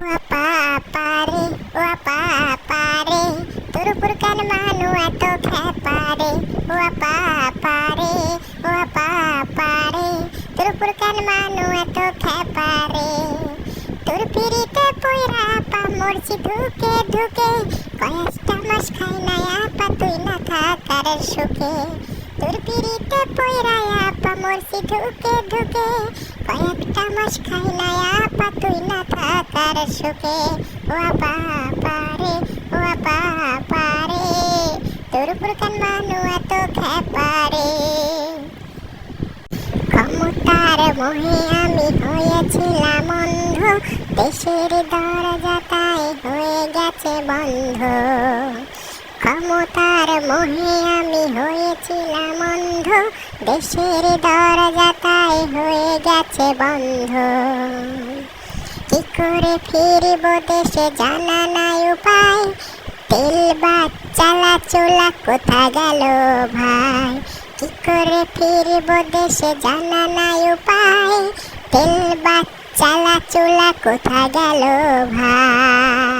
আপা ও আপা তোর মানু এত খেপারে ও আপা ও আপা পারে তোর উপর কেন মানু এত তোর পিড়িতে পয়রা আপা মরছি ধুকে ধুকে কয়েকটা মাস খাই না আপা তুই না থাকার সুখে তোর পিড়িতে পয়রা আপা মরছি ধুকে ধুকে কয়েকটা মাস খাই না আপা তুই না সুখে ক্ষমতার মোহে আমি হয়েছিলাম অন্ধ, দেশের দরজা হয়ে গেছে বন্ধ। ক্ষমতার মোহে আমি হয়েছিলাম অন্ধ, দেশের দরজা তাই হয়ে গেছে বন্ধ। করে ফিরব দেশে জানা নাই উপায়। তেল বা চালা চোলা কোথা গেল ভাই? কি করে ফিরব দেশে জানা নাই উপায়? তেল বা চালা চোলা কোথা গেল ভাই?